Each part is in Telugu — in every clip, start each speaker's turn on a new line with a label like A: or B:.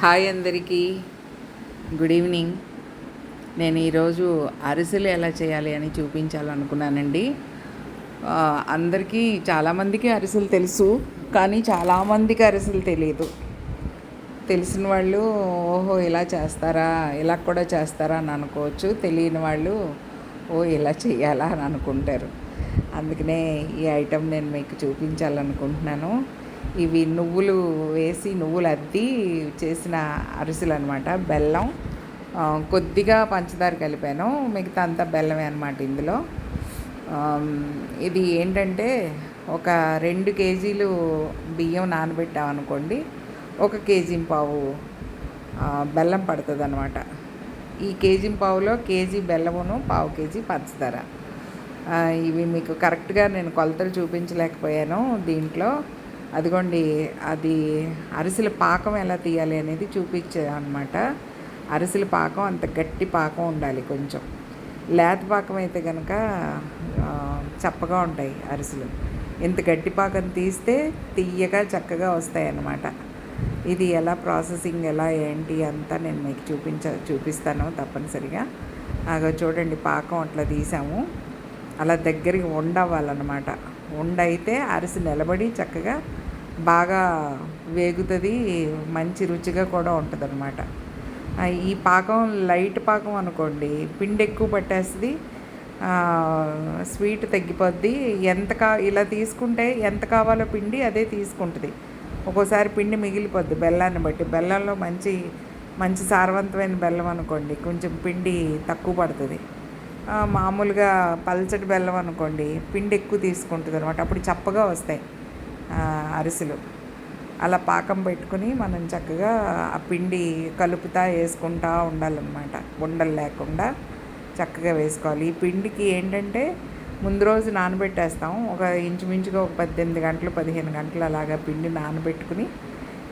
A: హాయ్ అందరికీ. Good evening. నేను ఈరోజు అరిసెలు ఎలా చేయాలి అని చూపించాలనుకున్నానండి. అందరికీ చాలామందికి అరిసెలు తెలుసు కానీ చాలామందికి అరిసెలు తెలియదు తెలిసిన వాళ్ళు ఓహో ఇలా చేస్తారా ఇలా కూడా చేస్తారా అని అనుకోవచ్చు. తెలియని వాళ్ళు ఓ ఇలా చేయాలా అని అనుకుంటారు. అందుకనే ఈ ఐటెం నేను మీకు చూపించాలనుకుంటున్నాను. ఇవి నువ్వులు వేసి నువ్వులు అద్ది చేసిన అరిసెలు అనమాట బెల్లం కొద్దిగా పంచదార కలిపాను. మిగతా అంతా బెల్లమే అనమాట ఇందులో. ఇది ఏంటంటే ఒక రెండు కేజీలు బియ్యం నానబెట్టామనుకోండి ఒక కేజీ పావు బెల్లం పడుతుంది అనమాట ఈ కేజీ పావులో కేజీ బెల్లమును పావు కేజీ పంచదార. ఇవి మీకు కరెక్ట్గా నేను కొలతలు చూపించలేకపోయాను దీంట్లో. అదిగోండి అది అరిసెల పాకం ఎలా తీయాలి అనేది చూపించాను అనమాట అరిసెల పాకం అంత గట్టి పాకం ఉండాలి కొంచెం. లేత పాకం అయితే కనుక చప్పగా ఉంటాయి అరిసెలు. ఇంత గట్టి పాకం తీస్తే తీయగా చక్కగా వస్తాయి అన్నమాట. ఇది ఎలా ప్రాసెసింగ్ ఎలా ఏంటి అంతా నేను మీకు చూపించ చూపిస్తాను తప్పనిసరిగా. అగో చూడండి పాకం అట్లా తీసాము. అలా దగ్గరికి ఉండవ్వాలన్నమాట ఉండైతే అరిసి నిలబడి చక్కగా బాగా వేగుతుంది మంచి రుచిగా కూడా ఉంటుంది అనమాట ఈ పాకం లైట్ పాకం అనుకోండి పిండి ఎక్కువ పట్టేస్తుంది స్వీట్ తగ్గిపోద్ది. ఎంత కా ఇలా తీసుకుంటే ఎంత కావాలో పిండి అదే తీసుకుంటుంది. ఒక్కోసారి పిండి మిగిలిపోద్ది బెల్లాన్ని బట్టి. బెల్లంలో మంచి మంచి సారవంతమైన బెల్లం అనుకోండి కొంచెం పిండి తక్కువ పడుతుంది. మామూలుగా పల్చటి బెల్లం అనుకోండి పిండి ఎక్కువ తీసుకుంటుంది అనమాట అప్పుడు చప్పగా వస్తాయి. అరిసెలు. అలా పాకం పెట్టుకుని మనం చక్కగా ఆ పిండి కలుపుతా వేసుకుంటా ఉండాలన్నమాట. ఉండలు లేకుండా చక్కగా వేసుకోవాలి. ఈ పిండికి ఏంటంటే ముందు రోజు నానబెట్టేస్తాం. ఒక ఇంచుమించుగా ఒక పద్దెనిమిది గంటలు పదిహేను గంటలు అలాగా పిండి నానబెట్టుకుని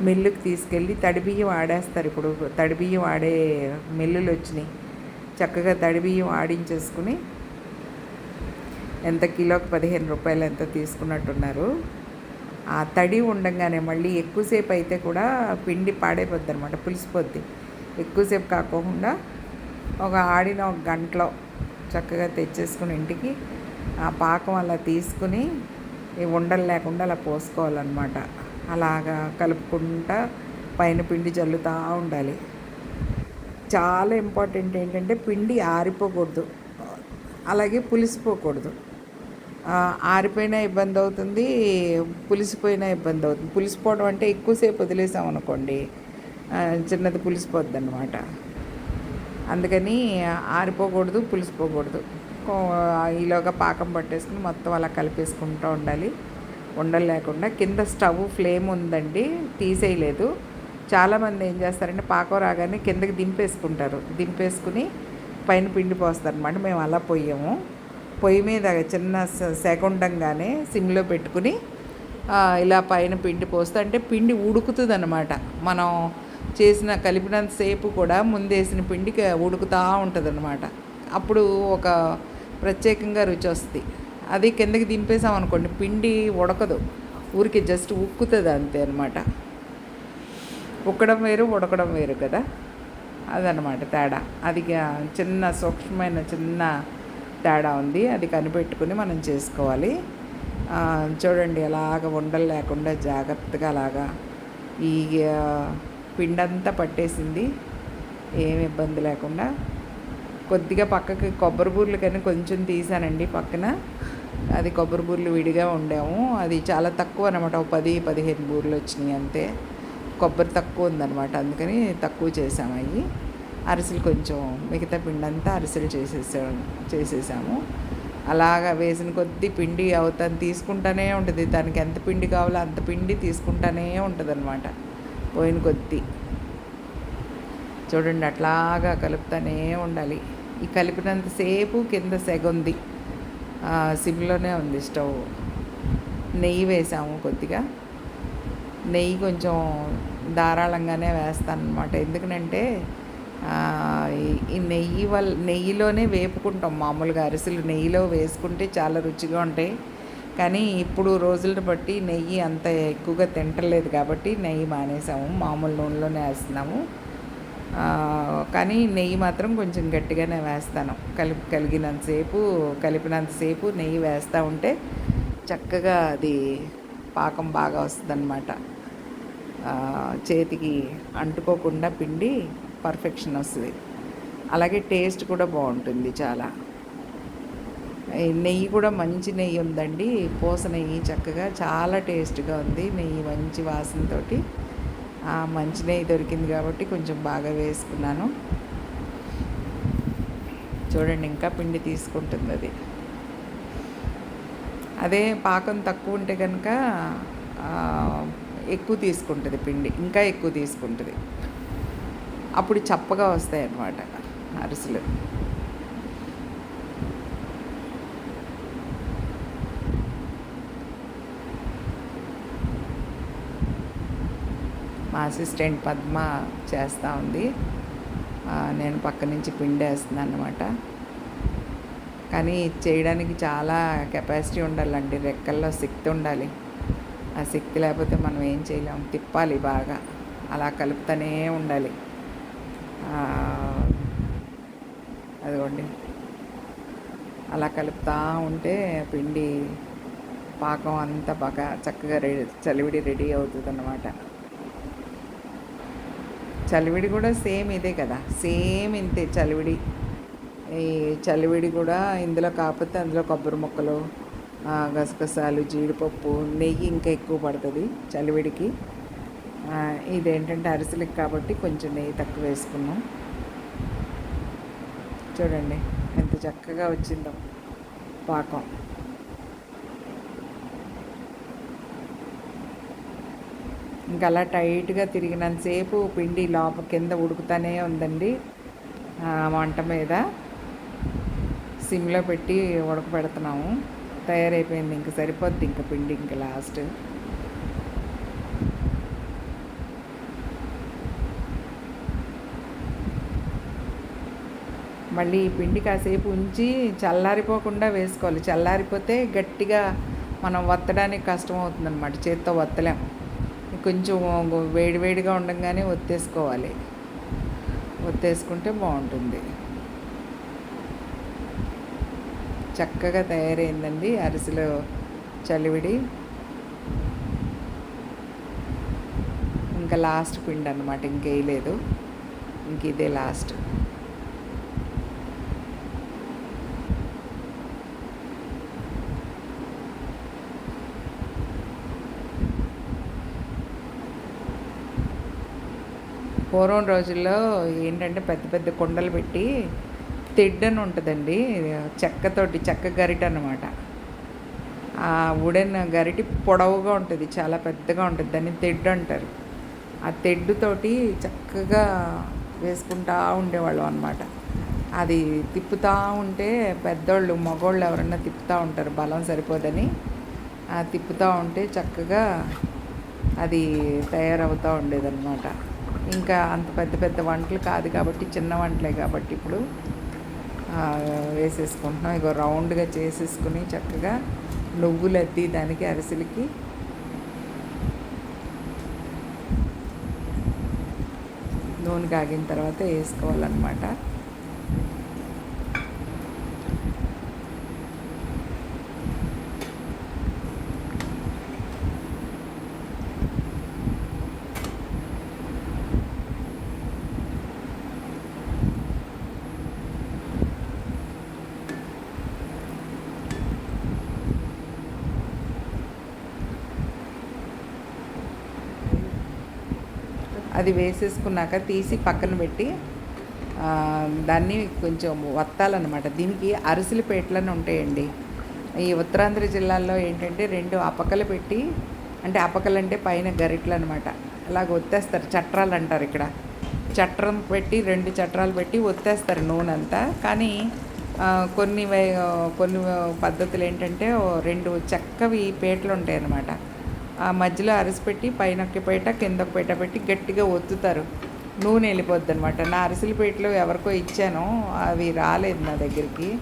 A: మిల్లుకి తీసుకెళ్ళి తడి బియ్యం ఆడేస్తారు. ఇప్పుడు తడి బియ్యం ఆడే మిల్లులు వచ్చినాయి. చక్కగా తడి బియ్యం ఆడించేసుకుని ఎంత కిలోకి పదిహేను రూపాయలు ఎంత తీసుకున్నట్టున్నారు. ఆ తడి ఉండగానే మళ్ళీ ఎక్కువసేపు అయితే కూడా పిండి పాడైపోద్ది అనమాట పులిసిపోద్ది. ఎక్కువసేపు కాకోకుండా ఒక ఆడిన ఒక గంటలో చక్కగా తెచ్చేసుకుని ఇంటికి ఆ పాకం అలా తీసుకుని ఉండలు లేకుండా అలా పోసుకోవాలన్నమాట. అలాగా కలుపుకుంటా పైన పిండి చల్లుతూ ఉండాలి. చాలా ఇంపార్టెంట్ ఏంటంటే పిండి ఆరిపోకూడదు. అలాగే పులిసిపోకూడదు. ఆరిపోయినా ఇబ్బంది అవుతుంది పులిసిపోయినా ఇబ్బంది అవుతుంది. పులిసిపోవడం అంటే ఎక్కువసేపు వదిలేసాం అనుకోండి చిన్నది పులిసిపోద్ది అనమాట అందుకని ఆరిపోకూడదు పులిసిపోకూడదు. ఈలోగా పాకం పట్టేసుకుని మొత్తం అలా కలిపేసుకుంటూ ఉండాలి. ఉండలు లేకుండా కింద స్టవ్ ఫ్లేమ్ ఉందండి తీసేయలేదు. చాలామంది ఏం చేస్తారంటే పాకం రాగానే కిందకి దింపేసుకుంటారు. దింపేసుకుని పైన పిండి పోస్తారు అనమాట మేము అలా పోయాము పొయ్యి మీద చిన్న స- సిమ్లో పెట్టుకుని ఇలా పైన పిండి పోస్తే. అంటే పిండి ఉడుకుతుంది అనమాట మనం చేసిన కలిపినంతసేపు కూడా ముందేసిన పిండికి ఉడుకుతూ ఉంటుంది అనమాట అప్పుడు ఒక ప్రత్యేకంగా రుచి వస్తుంది. అది కిందకి దింపేసాం అనుకోండి పిండి ఉడకదు. ఊరికి జస్ట్ ఉక్కుతుంది అంతే అనమాట ఉక్కడం వేరు ఉడకడం వేరు కదా. అదనమాట తేడా. అది చిన్న సూక్ష్మమైన చిన్న తేడా ఉంది. అది కనిపెట్టుకుని మనం చేసుకోవాలి. చూడండి అలాగ ఉండలు లేకుండా జాగ్రత్తగా అలాగా ఈ పిండంతా పట్టేసింది. ఏం ఇబ్బంది లేకుండా. కొద్దిగా పక్కకి కొబ్బరి బూర్లు కానీ కొంచెం తీసానండి పక్కన. అది కొబ్బరి బూర్లు విడిగా ఉండాము. అది చాలా తక్కువ అనమాట ఒక పది పదిహేను బూర్లు వచ్చినాయి అంతే. కొబ్బరి తక్కువ ఉందన్నమాట. అందుకని తక్కువ చేసాము అవి అరిసెలు కొంచెం మిగతా పిండి అంతా అరిసెలు చేసేసాము చేసేసాము. అలాగా వేసిన కొద్ది పిండి అవుతాను తీసుకుంటానే ఉంటుంది. దానికి ఎంత పిండి కావాలో అంత పిండి తీసుకుంటానే ఉంటుంది అనమాట పోయిన కొద్ది. చూడండి అట్లాగా కలుపుతానే ఉండాలి. ఈ కలిపినంతసేపు కింద సెగ ఉంది. సిమ్లోనే ఉంది స్టవ్. నెయ్యి వేసాము కొద్దిగా. నెయ్యి కొంచెం ధారాళంగానే వేస్తాను అనమాట ఎందుకనంటే ఈ- నెయ్యి వల్ల నెయ్యిలోనే వేపుకుంటాం మామూలుగా అరిసెలు నెయ్యిలో వేసుకుంటే చాలా రుచిగా ఉంటాయి. కానీ ఇప్పుడు రోజులను బట్టి నెయ్యి అంత ఎక్కువగా తింటలేదు కాబట్టి నెయ్యి మానేసాము మామూలు నూనెలోనే వేస్తున్నాము. కానీ నెయ్యి మాత్రం కొంచెం గట్టిగానే వేస్తాను. కలిపి కలిగినంతసేపు కలిపినంతసేపు నెయ్యి వేస్తూ ఉంటే చక్కగా అది పాకం బాగా వస్తుందన్నమాట. చేతికి అంటుకోకుండా పిండి పర్ఫెక్షన్ వస్తుంది. అలాగే టేస్ట్ కూడా బాగుంటుంది చాలా. నెయ్యి కూడా మంచి నెయ్యి ఉందండి. పూస నెయ్యి చక్కగా చాలా టేస్ట్గా ఉంది. నెయ్యి మంచి వాసనతో మంచి నెయ్యి దొరికింది కాబట్టి కొంచెం బాగా వేసుకున్నాను. చూడండి ఇంకా పిండి తీసుకుంటుంది అది అదే పాకం తక్కువ ఉంటే కనుక ఎక్కువ తీసుకుంటుంది పిండి. ఇంకా ఎక్కువ తీసుకుంటుంది. అప్పుడు చప్పగా వస్తాయి అన్నమాట అరిసెలు. మా అసిస్టెంట్ పద్మ చేస్తూ ఉంది. నేను పక్క నుంచి పిండేస్తున్నాను అనమాట కానీ చేయడానికి చాలా కెపాసిటీ ఉండాలండి. రెక్కల్లో శక్తి ఉండాలి. ఆ శక్తి లేకపోతే మనం ఏం చేయలేము తిప్పాలి బాగా. అలా కలుపుతూనే ఉండాలి. అదిగోండి. అలా కలుపుతూ ఉంటే పిండి పాకం అంతా బాగా చక్కగా రెడీ చలివిడి రెడీ అవుతుంది అన్నమాట చలివిడి కూడా సేమ్ ఇదే కదా. సేమ్ ఇంతే చలివిడి. ఈ చలివిడి కూడా ఇందులో కాకపోతే అందులో కొబ్బరి ముక్కలు గసగసాలు జీడిపప్పు నెయ్యి ఇంకా ఎక్కువ పడుతుంది చలివిడికి. ఇదేంటంటే అరిసెలకి కాబట్టి కొంచెం నెయ్యి తక్కువ వేసుకున్నాం. చూడండి ఎంత చక్కగా వచ్చిందో పాకం. ఇంకా అలా టైట్గా తిరిగినంతసేపు పిండి లోప కింద ఉడుకుతూనే ఉందండి వంట మీద. సిమ్లో పెట్టి ఉడకబెడుతున్నాము తయారైపోయింది ఇంక సరిపోద్ది ఇంక పిండి ఇంక లాస్ట్. మళ్ళీ ఈ పిండి కాసేపు ఉంచి చల్లారిపోకుండా వేసుకోవాలి. చల్లారిపోతే గట్టిగా మనం వత్తడానికి కష్టం అవుతుందనమాట చేత్తో వత్తలేం. కొంచెం వేడివేడిగా ఉండగానే ఒత్తేసుకోవాలి. ఒత్తేసుకుంటే బాగుంటుంది. చక్కగా తయారైందండి అరిసెలు చలివిడి. ఇంకా లాస్ట్ పిండి అనమాట ఇంకేయలేదు ఇంక ఇదే లాస్ట్. పూర్వం రోజుల్లో ఏంటంటే పెద్ద పెద్ద కుండలు పెట్టి తెడ్డని ఉంటుందండి. చెక్కతోటి చెక్క గరిట అనమాట ఆ వుడెన్ గరిటి పొడవుగా ఉంటుంది చాలా పెద్దగా ఉంటుంది. దాన్ని తెడ్డు అంటారు. ఆ తెడ్డుతోటి చక్కగా వేసుకుంటా ఉండేవాళ్ళం అనమాట అది తిప్పుతూ ఉంటే పెద్దోళ్ళు మగోళ్ళు ఎవరన్నా తిప్పుతూ ఉంటారు బలం సరిపోదని. ఆ తిప్పుతూ ఉంటే చక్కగా అది తయారవుతూ ఉండేదన్నమాట. ఇంకా అంత పెద్ద పెద్ద వంటలు కాదు కాబట్టి చిన్న వంటలే కాబట్టి ఇప్పుడు వేసేసుకుంటున్నాం. ఇగో రౌండ్గా చేసేసుకుని చక్కగా నువ్వులు అద్ది దానికి అరిసెలకి. నూనె కాగిన తర్వాత వేసుకోవాలన్నమాట. అది వేసేసుకున్నాక తీసి పక్కన పెట్టి దాన్ని కొంచెం వత్తాలన్నమాట. దీనికి అరిసెల పేటలని ఉంటాయండి. ఈ ఉత్తరాంధ్ర జిల్లాల్లో ఏంటంటే రెండు అపకలు పెట్టి అంటే అపకలు అంటే పైన గరిట్లు అనమాట అలాగ ఒత్తేస్తారు చట్రాలు అంటారు ఇక్కడ. చట్రం పెట్టి రెండు చట్రాలు పెట్టి ఒత్తేస్తారు నూనె అంతా కానీ కొన్ని కొన్ని పద్ధతులు ఏంటంటే రెండు చక్కవి పేటలు ఉంటాయి అన్నమాట ఆ మధ్యలో అరిసి పెట్టి పైన ఒక కింద ఒక పెట్టి గట్టిగా ఒత్తుతారు. నూనె వెళ్ళిపోద్ది అనమాట నా అరిసెల పీటలు ఎవరికో ఇచ్చాను అవి రాలేదు నా దగ్గరికి.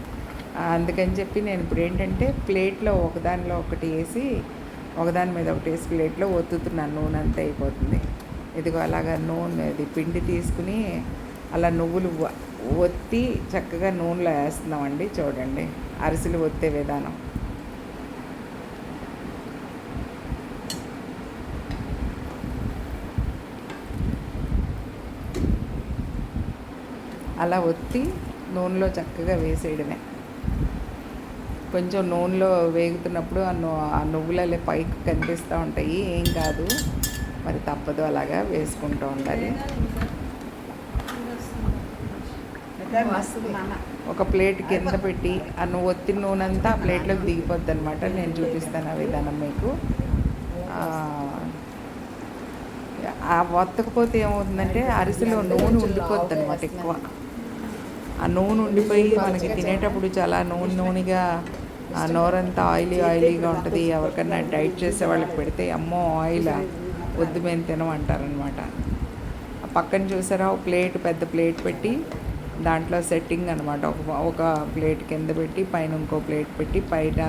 A: అందుకని చెప్పి నేను ఇప్పుడు ఏంటంటే ప్లేట్లో ఒకదానిలో ఒకటి వేసి ఒకదాని మీద ఒకటి వేసి ప్లేట్లో ఒత్తుతున్నాను నూనె అంతా అయిపోతుంది. ఇదిగో అలాగా నూనె ఇది పిండి తీసుకుని అలా నువ్వులు ఒత్తి చక్కగా నూనెలో వేస్తున్నామండి చూడండి. అరిసెలు ఒత్తే విధానం. అలా ఒత్తి నూనెలో చక్కగా వేసేయడమే. కొంచెం నూనెలో వేగుతున్నప్పుడు ఆ ను ఆ నువ్వులే పైకి కనిపిస్తూ ఉంటాయి. ఏం కాదు. మరి తప్పదు అలాగా వేసుకుంటూ ఉండాలి. ఒక ప్లేట్ కింద పెట్టి ఆ నువ్వు ఒత్తిన నూనె అంతా ఆ ప్లేట్లోకి దిగిపోద్ది అనమాట నేను చూపిస్తాను ఆ విధానం మీకు. ఆ, ఆ వత్తకపోతే ఏమవుతుందంటే అరిసెలో నూనె ఉండిపోద్ది అనమాట ఎక్కువ. ఆ నూనె ఉండిపోయి మనకి తినేటప్పుడు చాలా నూనె నూనెగా ఆ నోరంతా ఆయిలీ ఆయిలీగా ఉంటుంది. ఎవరికన్నా డైట్ చేసే వాళ్ళకి పెడితే అమ్మో ఆయిల్ వద్దు మేము తినమంటారనమాట ఆ పక్కన చూసారా? ఒక ప్లేట్ పెద్ద ప్లేట్ పెట్టి దాంట్లో సెట్టింగ్ అనమాట ఒక ఒక ప్లేట్ కింద పెట్టి పైన ఇంకో ప్లేట్ పెట్టి పైన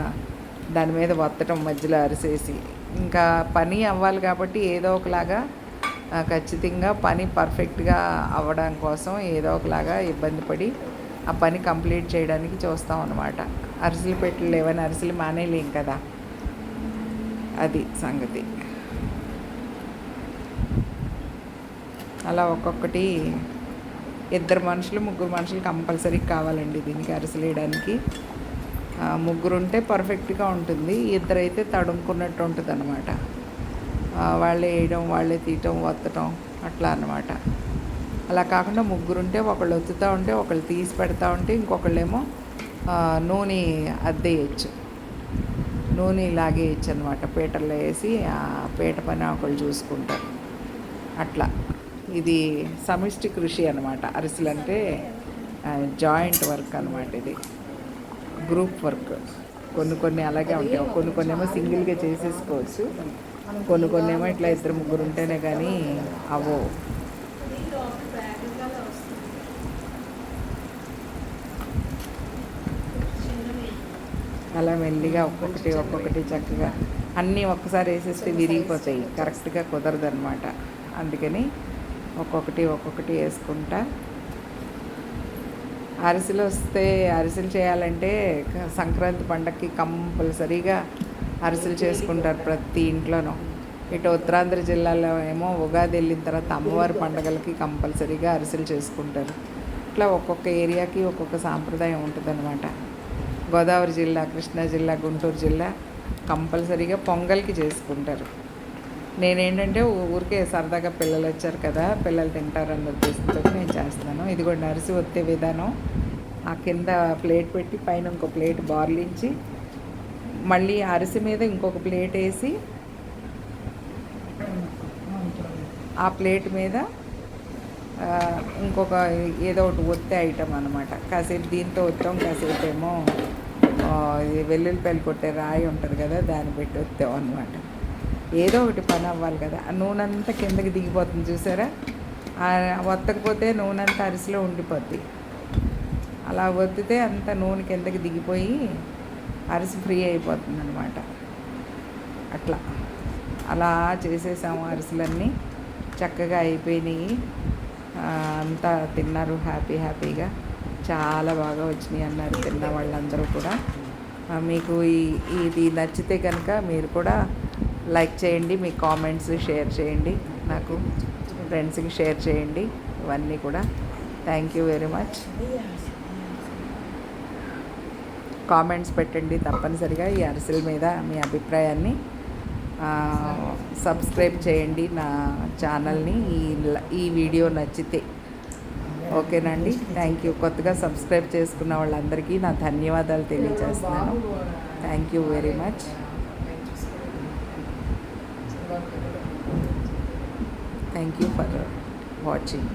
A: దాని మీద వత్తటం మధ్యలో అరిసేసి. ఇంకా పని అవ్వాలి కాబట్టి ఏదో ఒకలాగా ఖచ్చితంగా పని పర్ఫెక్ట్గా అవ్వడం కోసం ఏదో ఒకలాగా ఇబ్బంది పడి ఆ పని కంప్లీట్ చేయడానికి చూస్తాం అనమాట అరిసెలు పెట్టలు లేవని అరిసెలు మానేయలేం కదా. అది సంగతి. అలా ఒక్కొక్కటి ఇద్దరు మనుషులు ముగ్గురు మనుషులు కంపల్సరీ కావాలండి దీనికి అరిసెలు వేయడానికి. ముగ్గురు ఉంటే పర్ఫెక్ట్గా ఉంటుంది. ఇద్దరైతే తడుముకున్నట్టు ఉంటుంది అనమాట వాళ్ళే వేయడం వాళ్ళే తీయటం వత్తటం అట్లా అనమాట అలా కాకుండా ముగ్గురు ఉంటే ఒకళ్ళు ఒత్తుతూ ఉంటే ఒకళ్ళు తీసి పెడతా ఉంటే ఇంకొకళ్ళేమో నూనె అద్దేయచ్చు నూనె లాగేయచ్చు అనమాట పీటల్లో వేసి ఆ పీట పని ఒకళ్ళు చూసుకుంటారు. అట్లా. ఇది సమిష్టి కృషి అనమాట అరిసెలు అంటే జాయింట్ వర్క్ అనమాట ఇది. Group work. కొన్ని కొన్ని అలాగే ఉంటాయి. కొన్ని కొన్ని ఏమో సింగిల్గా చేసేసుకోవచ్చు. కొన్ని కొన్ని ఏమో ఇట్లా ఇద్దరు ముగ్గురు ఉంటేనే కానీ అవో. అలా మెల్లిగా ఒక్కొక్కటి ఒక్కొక్కటి చక్కగా అన్నీ ఒక్కసారి వేసేస్తే విరిగిపోతాయి. కరెక్ట్గా కుదరదు అనమాట అందుకని ఒక్కొక్కటి ఒక్కొక్కటి వేసుకుంటా. అరిసెలు వస్తే అరిసెలు చేయాలంటే సంక్రాంతి పండగకి కంపల్సరీగా అరిసెలు చేసుకుంటారు ప్రతి ఇంట్లోనూ. ఇటు ఉత్తరాంధ్ర జిల్లాలో ఏమో ఉగాది వెళ్ళిన తర్వాత అమ్మవారి పండగలకి కంపల్సరీగా అరిసెలు చేసుకుంటారు. ఇట్లా ఒక్కొక్క ఏరియాకి ఒక్కొక్క సాంప్రదాయం ఉంటుందన్నమాట. గోదావరి జిల్లా కృష్ణా జిల్లా గుంటూరు జిల్లా కంపల్సరీగా పొంగల్కి చేసుకుంటారు. నేనేంటంటే ఊరికే సరదాగా పిల్లలు వచ్చారు కదా పిల్లలు తింటారన్న ఉద్దేశంతో నేను చేస్తున్నాను. కూడా నరిసి ఒత్తే విధానం. ఆ కింద ప్లేట్ పెట్టి పైన ఇంకో ప్లేట్ బార్లించి మళ్ళీ అరిసి మీద ఇంకొక ప్లేట్ వేసి ఆ ప్లేట్ మీద ఇంకొక ఏదో ఒకటి ఒత్తే ఐటమ్ అనమాట కాసేపు దీంతో వత్తాం కాసేపు ఏమో వెల్లుల్లిపాయలు కొట్టే రాయి ఉంటుంది కదా దాన్ని పెట్టి వత్తాం అనమాట ఏదో ఒకటి పని అవ్వాలి కదా. ఆ నూనె అంతా కిందకి దిగిపోతుంది చూసారా? వత్తకపోతే నూనె అంతా అరిసిలో ఉండిపోద్ది. అలా వత్తితే అంత నూనె కిందకి దిగిపోయి అరిసి ఫ్రీ అయిపోతుంది అనమాట అట్లా. అలా చేసేసాము అరిసెలన్నీ. చక్కగా అయిపోయినాయి. అంతా తిన్నారు. హ్యాపీ హ్యాపీగా. చాలా బాగా వచ్చినాయి అన్నారు తిన్న వాళ్ళందరూ కూడా. మీకు ఈ ఇది నచ్చితే కనుక మీరు కూడా లైక్ చేయండి మీ కామెంట్స్ షేర్ చేయండి నాకు ఫ్రెండ్స్కి షేర్ చేయండి ఇవన్నీ కూడా. Thank you very much. Comments పెట్టండి తప్పనిసరిగా ఈ అరిసెల మీద మీ అభిప్రాయాన్ని సబ్స్క్రైబ్ చేయండి నా ఛానల్ని ఈ ఈ వీడియో నచ్చితే. ఓకేనండి? థ్యాంక్ యూ కొత్తగా సబ్స్క్రైబ్ చేసుకున్న వాళ్ళందరికీ నా ధన్యవాదాలు తెలియజేస్తున్నాను. Thank you very much thank you for watching